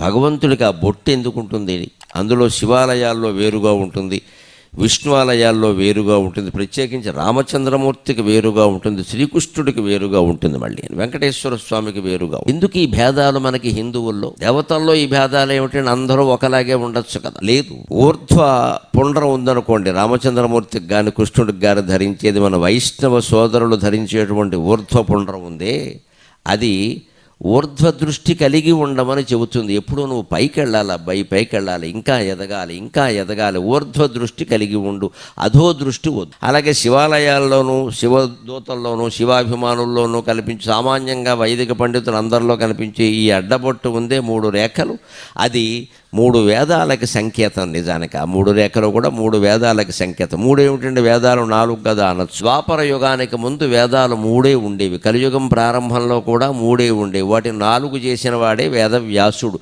భగవంతుడికి ఆ బొట్టు ఎందుకుంటుంది? అందులో శివాలయాల్లో వేరుగా ఉంటుంది విష్ణువాలయాల్లో వేరుగా ఉంటుంది ప్రత్యేకించి రామచంద్రమూర్తికి వేరుగా ఉంటుంది శ్రీకృష్ణుడికి వేరుగా ఉంటుంది మళ్ళీ వెంకటేశ్వర స్వామికి వేరుగా ఎందుకు ఈ భేదాలు మనకి హిందువుల్లో? దేవతల్లో ఈ భేదాలు ఏమిటంటే అందరూ ఒకలాగే ఉండొచ్చు కదా. లేదు ఊర్ధ్వ పుండ్రం ఉందనుకోండి రామచంద్రమూర్తికి కానీ కృష్ణుడికి కానీ ధరించేది మన వైష్ణవ సోదరులు ధరించేటువంటి ఊర్ధ్వ పుండ్రం ఉంది అది ఊర్ధ్వ దృష్టి కలిగి ఉండమని చెబుతుంది. ఎప్పుడు నువ్వు పైకి వెళ్ళాలి అబ్బాయి పైకి వెళ్ళాలి ఇంకా ఎదగాలి ఇంకా ఎదగాలి. ఊర్ధ్వ దృష్టి కలిగి ఉండు. అధో దృష్టి వద్దు. అలాగే శివాలయాల్లోనూ శివదూతల్లోనూ శివాభిమానుల్లోనూ కల్పించి సామాన్యంగా వైదిక పండితులు అందరిలో కనిపించే ఈ అడ్డబొట్టు ఉందే మూడు రేఖలు. అది మూడు వేదాలకి సంకేతం నిజానికి. ఆ మూడు రేఖలు కూడా మూడు వేదాలకి సంకేతం. మూడు ఏమిటండి వేదాలు నాలుగు కదా అనొచ్చు ద్వాపర యుగానికి ముందు వేదాలు మూడే ఉండేవి. కలియుగం ప్రారంభంలో కూడా మూడే ఉండేవి. వాటిని నాలుగు చేసిన వాడే వేద వ్యాసుడు